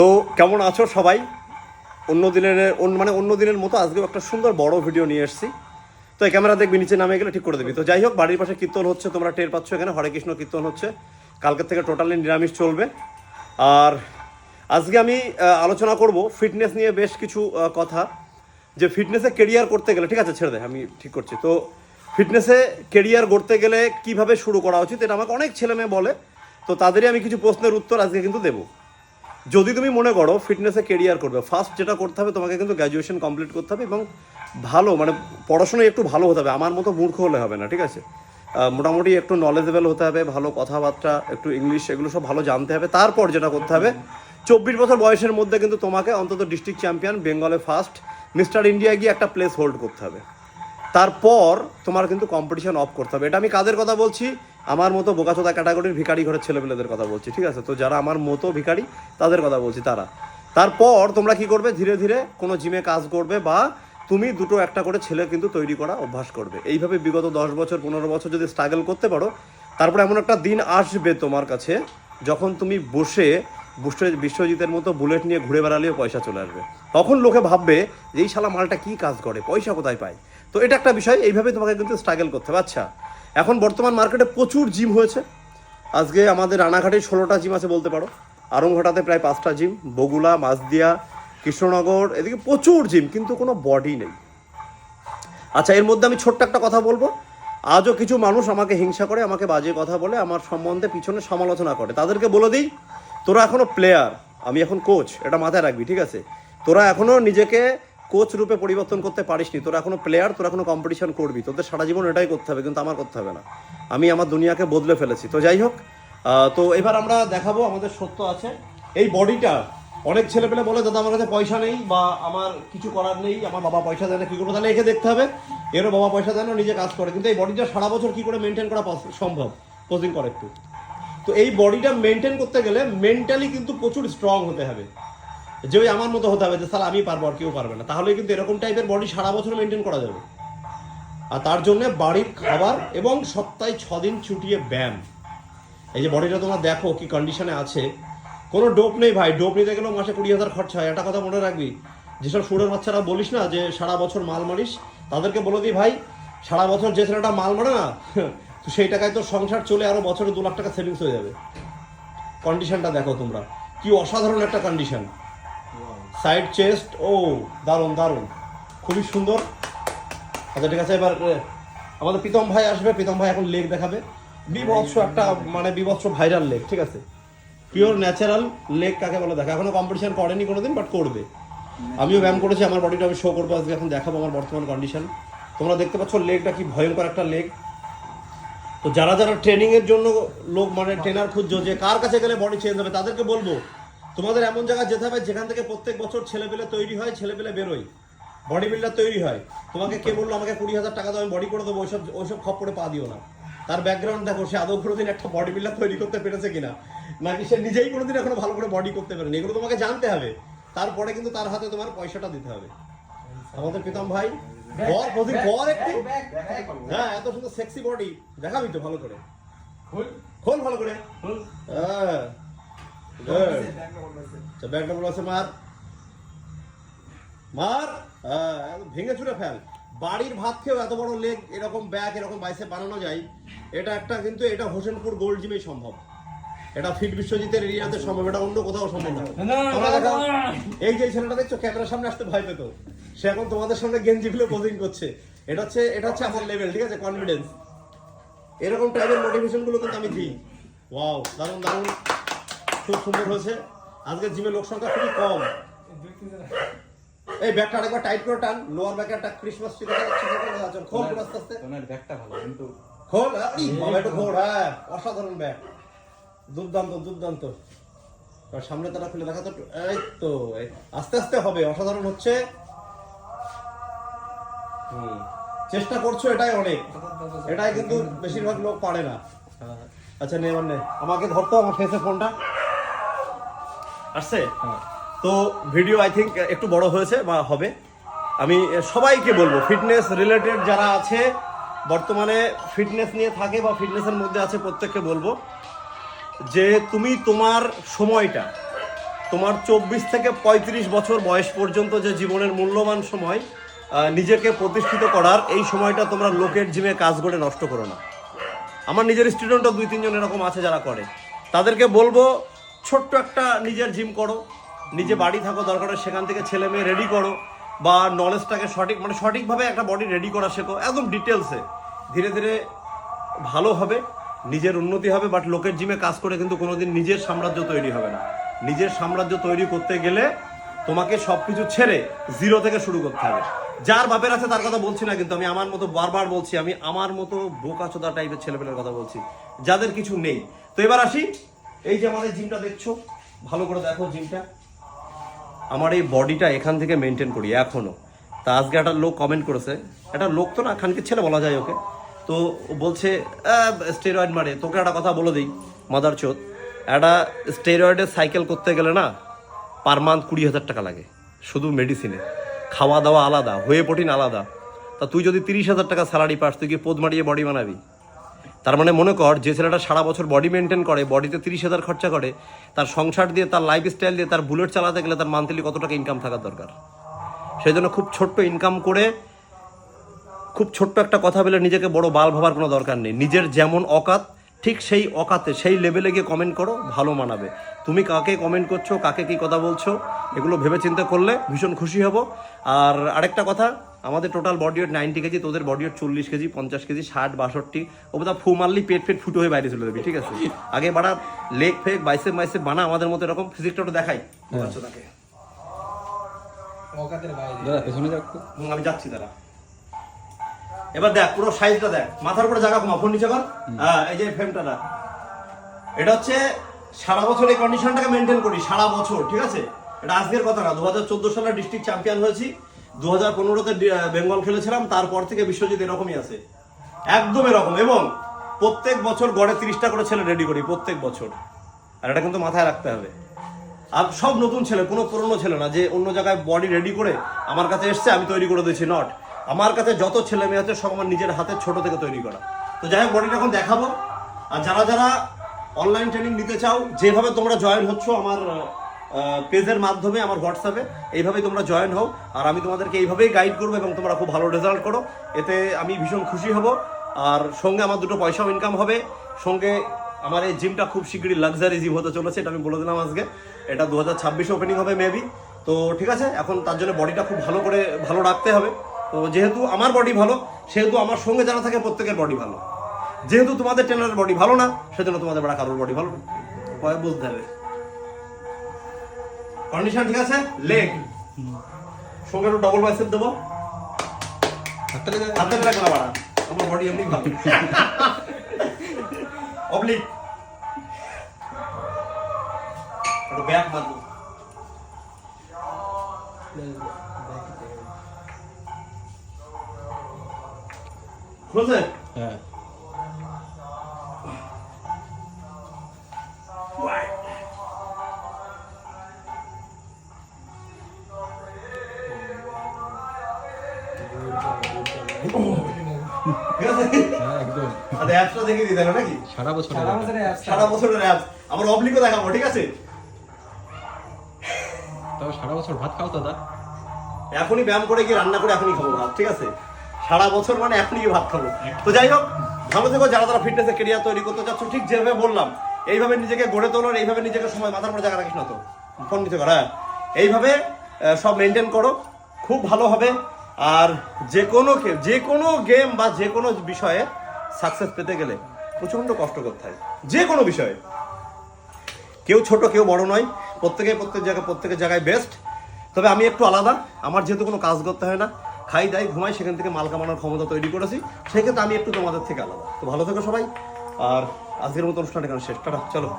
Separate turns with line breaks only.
তো কেমন আছো সবাই? অন্য দিনের মানে অন্য দিনের মতো আজকেও একটা সুন্দর বড় ভিডিও নিয়ে এসেছি। তো এই ক্যামেরা দেখবি, নিচে নামে গেলে ঠিক করে দিবি। তো যাই হোক, বাড়ির পাশে কীর্তন হচ্ছে, তোমরা টের পাচ্ছ এখানে। হরে কৃষ্ণ কীর্তন হচ্ছে। কালকের থেকে টোটালি নিরামিষ চলবে। আর আজকে আমি আলোচনা করব ফিটনেস নিয়ে বেশ কিছু কথা। যে ফিটনেসে কেরিয়ার করতে গেলে, ঠিক আছে, ছেড়ে দে, আমি ঠিক করছি। তো ফিটনেসে কেরিয়ার গড়তে গেলে কীভাবে শুরু করা উচিত, এটা আমাকে অনেক ছেলে মেয়ে বলে। তো তাদেরই আমি কিছু প্রশ্নের উত্তর আজকে কিন্তু দেবো। যদি তুমি মনে করো ফিটনেসে কেরিয়ার করবে ফার্স্ট যেটা করতে হবে তোমাকে কিন্তু গ্র্যাজুয়েশন কমপ্লিট করতে হবে এবং ভালো মানে পড়াশোনায় একটু ভালো হতে হবে, আমার মতো মূর্খ হলে হবে না, ঠিক আছে? মোটামুটি একটু নলেজেবল হতে হবে, ভালো কথাবার্তা, একটু ইংলিশ এগুলো সব ভালো জানতে হবে। তারপর যেটা করতে হবে, চব্বিশ বছর বয়সের মধ্যে কিন্তু তোমাকে অন্তত ডিস্ট্রিক্ট চ্যাম্পিয়ন বেঙ্গলে ফার্স্ট মিস্টার ইন্ডিয়া গিয়ে একটা প্লেস হোল্ড করতে হবে। তারপর তোমার কিন্তু কম্পিটিশন অফ করতে হবে। এটা আমি কাদের কথা বলছি? আমার মতো বোকাচোদা ক্যাটাগরির ভিখারি ঘরের ছেলেপেলেদের কথা বলছি, ঠিক আছে? তো যারা আমার মতো ভিখারি, তাদের কথা বলছি, তারা। তারপর তোমরা কি করবে? ধীরে ধীরে কোনো জিমে কাজ করবে বা তুমি দুটো একটা করে ছেলে কিন্তু তৈরি করা অভ্যাস করবে। এইভাবে বিগত দশ বছর, পনেরো বছর যদি স্ট্রাগল করতে পারো, তারপর এমন একটা দিন আসবে তোমার কাছে যখন তুমি বসে বিশ্বজিতের মতো বুলেট নিয়ে ঘুরে বেড়ালেও পয়সা চলে আসবে। তখন লোকে ভাববে যে, এই শালা মালটা কি কাজ করে? পয়সা কোথায় পায়? তো এটা একটা বিষয়, এইভাবে তোমাকে কিন্তু স্ট্রাগল করতে হবে। আচ্ছা এখন বর্তমান মার্কেটে প্রচুর জিম হয়েছে। আজকে আমাদের রানাঘাটে ষোলোটা জিম আছে বলতে পারো। আরংঘাটাতে প্রায় পাঁচটা জিম বগুলা, মাছদিয়া, কৃষ্ণনগর, এদিকে প্রচুর জিম কিন্তু কোনো বডি নেই। আচ্ছা এর মধ্যে আমি ছোট্ট একটা কথা বলব। আজও কিছু মানুষ আমাকে হিংসা করে, আমাকে বাজে কথা বলে, আমার সম্বন্ধে পিছনে সমালোচনা করে। তাদেরকে বলে দিই, তোরা এখনও প্লেয়ার আমি এখন কোচ এটা মাথায় রাখবি, ঠিক আছে? তোরা এখনও নিজেকে কোচ রূপে পরিবর্তন করতে পারিসনি, তোরা এখনও প্লেয়ার তোরা এখনও কম্পিটিশন করবি, তোদের সারা জীবন এটাই করতে হবে, কিন্তু আমার করতে হবে না। আমি আমার দুনিয়াকে বদলে ফেলেছি। তো যাই হোক তো এবার আমরা দেখাবো আমাদের সত্য আছে। এই বডিটা অনেক ছেলেপেলে বলে, দাদা, আমার কাছে পয়সা নেই বা আমার কিছু করার নেই, আমার বাবা পয়সা দেয় না, কি করব? তাহলে একে দেখতে হবে। এরও বাবা পয়সা দেয় না নিজে কাজ করে। কিন্তু এই বডিটা সারা বছর কি করে মেনটেন করা সম্ভব? পোজিং করে একটু। তো এই বডিটা মেনটেন করতে গেলে মেন্টালি কিন্তু প্রচুর স্ট্রং হতে হবে। যে ওই আমার মতো হতে হবে যে, স্যার, আমি পারব আর কেউ পারবে না। তাহলে কিন্তু এরকম টাইপের বডি সারা বছর মেনটেন করা যাবে। আর তার জন্য বাড়ির খাবার এবং সপ্তাহে ছ দিন ছুটিয়ে ব্যায়াম। এই যে বডিটা তোমরা দেখো কি কন্ডিশনে আছে। কোনো ডোপ নেই ভাই, ডোপ নিতে গেলেও মাসে কুড়ি হাজার খরচা হয়। একটা কথা মনে রাখবি, যেসব সুরের বাচ্চারা বলিস না যে, সারা বছর মাল মারিস, তাদেরকে বলে দিই ভাই, সারা বছর যে ছেলেটা মাল মারে না, তো সেই টাকায় তোর সংসার চলে আরও বছরে দু লাখ টাকা সেভিংস হয়ে যাবে। কন্ডিশনটা দেখো তোমরা। কি অসাধারণ একটা কন্ডিশন সাইড চেস্ট ও, দারুণ দারুণ। খুবই সুন্দর। আচ্ছা ঠিক আছে, এবার আমাদের প্রীতম ভাই আসবে। প্রীতম ভাই এখন লেগ দেখাবে। বিভৎস একটা মানে বিভৎস ভাইরাল লেগ ঠিক আছে? পিওর ন্যাচারাল লেগ কাকে বলে? দেখা, এখনও কম্পিটিশন করেনি কোনোদিন বাট করবে। আমিও ব্যায়াম করেছি, আমার বডিটা আমি শো করব, আজকে এখন দেখাবো আমার বর্তমান কন্ডিশন তোমরা দেখতে পাচ্ছ লেগটা কি ভয়ঙ্কর একটা লেগ তো যারা যারা ট্রেনিংয়ের জন্য লোক মানে ট্রেনার খুঁজছো, যে কার কাছে গেলে বডি চেঞ্জ হবে, তাদেরকে বলব তোমাদের এমন জায়গায় যেতে হবে যেখান থেকে প্রত্যেক বছর ছেলেপেলে তৈরি হয় ছেলেপেলে বেরোয়। বডি বিল্ডার তৈরি হয়। তোমাকে কে বলল আমাকে কুড়ি হাজার টাকা দাও আমি বডি করে দেবো ওইসব ওইসব খপ্পরে পা দিও না। তার ব্যাকগ্রাউন্ড দেখো সে আদৌ কোনোদিন একটা বডি বিল্ডার তৈরি করতে পেরেছে কিনা? নাকি সে নিজেই কোনোদিন এখনও ভালো করে বডি করতে পারেনি? এগুলো তোমাকে জানতে হবে। তারপরে কিন্তু তার হাতে তোমার পয়সাটা দিতে হবে। আমাদের প্রীতম ভাই বর প্রদীপ বর একটু? হ্যাঁ এত সুন্দর সেক্সি বডি দেখাবি তো ভালো করে? খোল। ভালো করে। হ্যাঁ। Good. আচ্ছা আছে। মার। মার? হ্যাঁ ভেঙে চুরে ফেল। বাড়ির ভাত খেয়েও এত বড় লেগ এরকম ব্যাগ এরকম বাইসে বানানো যায় এটা একটা কিন্তু এটা হোসেনপুর গোল্ড জিমেই সম্ভব। এটা ফিট বিশ্বজিতের এরিয়াতে সম্ভব এটা অন্য কোথাও সম্ভব না। তোমরা দেখাও, এই যে ছেলেটা দেখছ ক্যামেরার সামনে আসতে ভয় পেতো। সে এখন তোমাদের সামনে গেঞ্জি খুলে পোজিং করছে। এটা হচ্ছে এটা হচ্ছে আমার লেভেল ঠিক আছে? কনফিডেন্স এরকম টাইপের মোটিভেশনগুলো কিন্তু আমি দিই। ওয়াও দারুণ দারুণ। খুব সুন্দর হয়েছে। আজকে জিমে লোক সংখ্যা খুবই কম। এই ব্যাগটা আরেকবার টাইট করে টান। লোয়ার ব্যাগের একটা ক্রিসমাস ট্রি দেখা যাচ্ছে দেখা যাচ্ছে। খোল আস্তে আস্তে।
ওনার ব্যাগটা ভালো কিন্তু
খোল আরে বাবা একটু খোল হ্যাঁ অসাধারণ ব্যাগ। দুর্দান্ত দুর্দান্ত। আর সামনে তারা খুলে দেখা তো এই তো আস্তে আস্তে হবে অসাধারণ হচ্ছে। চেষ্টা করছ এটাই অনেক। এটাই কিন্তু বেশিরভাগ লোক পারে না। আচ্ছা নে এবার নে। আমাকে ধরতো আমার ফেসে ফোনটা আসছে? তো ভিডিও আই থিঙ্ক একটু বড় হয়েছে বা হবে। আমি সবাইকে বলব ফিটনেস রিলেটেড যারা আছে, বর্তমানে ফিটনেস নিয়ে থাকে বা ফিটনেসের মধ্যে আছে, প্রত্যেককে বলব যে তুমি তোমার সময়টা, তোমার চব্বিশ থেকে পঁয়ত্রিশ বছর বয়স পর্যন্ত যে জীবনের মূল্যবান সময় নিজেকে প্রতিষ্ঠিত করার এই সময়টা তোমরা লোকের জিমে কাজ করে নষ্ট করো না। আমার নিজের স্টুডেন্টও দুই তিনজন এরকম আছে যারা করে। তাদেরকে বলব ছোট্ট একটা নিজের জিম করো, নিজে বাড়ি থাকো দরকার সেখান থেকে ছেলে মেয়ে রেডি করো, বা নলেজটাকে সঠিক মানে সঠিকভাবে একটা বডি রেডি করা শেখো, একদম ডিটেলসে ধীরে ধীরে ভালো হবে, নিজের উন্নতি হবে বাট লোকের জিমে কাজ করে কিন্তু কোনোদিন নিজের সাম্রাজ্য তৈরি হবে না। নিজের সাম্রাজ্য তৈরি করতে গেলে তোমাকে সব কিছু ছেড়ে জিরো থেকে শুরু করতে হবে। যার বাপের আছে তার কথা বলছি না, কিন্তু আমি আমার মতো বারবার বলছি, আমি আমার মতো বোকাচোদা টাইপের ছেলেপেলের কথা বলছি, যাদের কিছু নেই। তো এবার আসি এই যে আমাদের জিমটা দেখছ, ভালো করে দেখো জিমটা আমার এই বডিটা এখান থেকে মেনটেন করি, এখনও। তা আজকে একটা লোক কমেন্ট করেছে। একটা লোক তো না, খানকে ছেলে বলা যায় ওকে। তো বলছে স্টেরয়েড মারে। তোকে একটা কথা বলে দিই মাদার চোদ। একটা স্টেরয়েডের সাইকেল করতে গেলে না পার মান্থ কুড়ি হাজার টাকা লাগে, শুধু মেডিসিনে খাওয়া দাওয়া আলাদা, হয়ে প্রোটিন আলাদা। তা তুই যদি তিরিশ হাজার টাকা স্যালারি পাস, তুই কি পোদ মারিয়ে বডি বানাবি? তার মানে মনে কর যে ছেলেটা সারা বছর বডি মেনটেন করে বডিতে তিরিশ হাজার খরচা করে, তার সংসার দিয়ে, তার লাইফস্টাইল দিয়ে, তার বুলেট চালাতে গেলে তার মান্থলি কত টাকা ইনকাম থাকার দরকার? সেই জন্য খুব ছোট্ট ইনকাম করে, খুব ছোট্ট একটা কথা বলে নিজেকে বড় বাল ভাবার কোনো দরকার নেই। নিজের যেমন অকাত ঠিক সেই অকাতে সেই লেভেলে গিয়ে কমেন্ট করো ভালো মানাবে। তুমি কাকে কমেন্ট করছ কাকে কি কথা বলছো এগুলো ভেবে চিন্তা করলে ভীষণ খুশি হব। আর আরেকটা কথা আমাদের total body weight ninety KG তোদের বডি ওয়েট চল্লিশ কেজি পঞ্চাশ কেজি ষাট বাষট্টি ও বোধহয় ফু মারলি পেট ফেট ফুটো হয়ে বাইরে চলে যাবি ঠিক আছে? আগে বাড়া লেগ ফেক বাইসেপ মাইসেপ বানা আমাদের মতো এরকম ফিজিকটা একটু দেখাই। আচ্ছা তাকে। আমি যাচ্ছি তারা এবার দেখ পুরো সাইজটা দেখ। মাথার উপরে জায়গা কমা ফোন নিচে কর। হ্যাঁ এই যে ফ্রেমটা দেখ। এটা হচ্ছে সারা বছর এই কন্ডিশনটাকে মেনটেন করি সারা বছর ঠিক আছে? এটা আজকের কথা না দু হাজার চোদ্দ সালে ডিস্ট্রিক্ট চ্যাম্পিয়ন হয়েছি। দু হাজার পনেরোতে বেঙ্গল খেলেছিলাম তারপর থেকে বিশ্বজিৎ এরকমই আছে। একদম এরকম এবং প্রত্যেক বছর গড়ে তিরিশটা করে ছেলে রেডি করি প্রত্যেক বছর। আর এটা কিন্তু মাথায় রাখতে হবে। আর সব নতুন ছেলে কোনো পুরনো ছেলে না যে অন্য জায়গায় বডি রেডি করে আমার কাছে এসছে আমি তৈরি করে দিয়েছি নট আমার কাছে যত ছেলে মেয়ে আছে, সব আমার নিজের হাতে ছোট থেকে তৈরি করা। তো যাই হোক, বডিটা এখন দেখাবো। আর যারা যারা অনলাইন ট্রেনিং নিতে চাও, যেভাবে তোমরা জয়েন হচ্ছ আমার পেজের মাধ্যমে, আমার হোয়াটসঅ্যাপে এইভাবেই তোমরা জয়েন হও। আর আমি তোমাদেরকে এইভাবেই গাইড করব এবং তোমরা খুব ভালো রেজাল্ট করো। এতে আমি ভীষণ খুশি হব। আর সঙ্গে আমার দুটো পয়সাও ইনকাম হবে। সঙ্গে আমার এই জিমটা খুব শীঘ্রই লাক্সারি জিম হতে চলেছে, এটা আমি বলে দিলাম আজকে। এটা দু হাজার ছাব্বিশে ওপেনিং হবে মেবি তো ঠিক আছে, এখন তার জন্য বডিটা খুব ভালো করে, ভালো রাখতে হবে। তো যেহেতু আমার বডি ভালো সেহেতু আমার সঙ্গে যারা থাকে প্রত্যেকের বডি ভালো। যেহেতু তোমাদের ট্রেনারের বডি ভালো না সেজন্য তোমাদের বেড়া কারোর বডি ভালো না। বুঝতে হবে। কন্ডিশন ঠিক আছে? লেগ সঙ্গে একটু ডবল বাইসেপ দেবো। হাতে লাগবে না বাড়া। আমার বডি এমনি ভালো। অবলিক একটু ব্যাক মারবো। খুলছে
হ্যাঁ
অ্যাপসটা দিতে নাকি
সারা বছর
সারা বছরে আসছে
সারা বছরের অ্যাপস আমার অবলিকও দেখাবো ঠিক আছে?
তাও সারা বছর ভাত খাও দাদা
এখনই ব্যায়াম করে গিয়ে রান্না করে এখনই খাব ভাত ঠিক আছে? সারা বছর মানে এখনই ভাত খাব। তো যাই হোক, ভালো থেকো, যারা যারা ফিটনেসের কেরিয়ার তৈরি করতে চাচ্ছ, ঠিক যেভাবে বললাম, এইভাবে নিজেকে গড়ে তোলার, এইভাবে নিজেকে সময় মাথার পরে জায়গা রাখিস না তো। ফোন নিতে কর হ্যাঁ? এইভাবে সব মেনটেন করো, খুব ভালো হবে। আর যে কোনো যে কোনো গেম বা যে কোনো বিষয়ে সাকসেস পেতে গেলে প্রচণ্ড কষ্ট করতে হয়। যে কোনো বিষয়ে। কেউ ছোট, কেউ বড় নয়। প্রত্যেকে প্রত্যেক জায়গায় প্রত্যেকের জায়গায় বেস্ট তবে আমি একটু আলাদা। আমার যেহেতু কোনো কাজ করতে হয় না খাই, দাই, ঘুমাই, সেখান থেকে মাল কামানোর ক্ষমতা তৈরি করেছি। সেক্ষেত্রে আমি একটু তোমাদের থেকে আলাদা। তো ভালো থেকো সবাই। আর আজকের মতো অনুষ্ঠান এখানে শেষ। টাটা, চলো।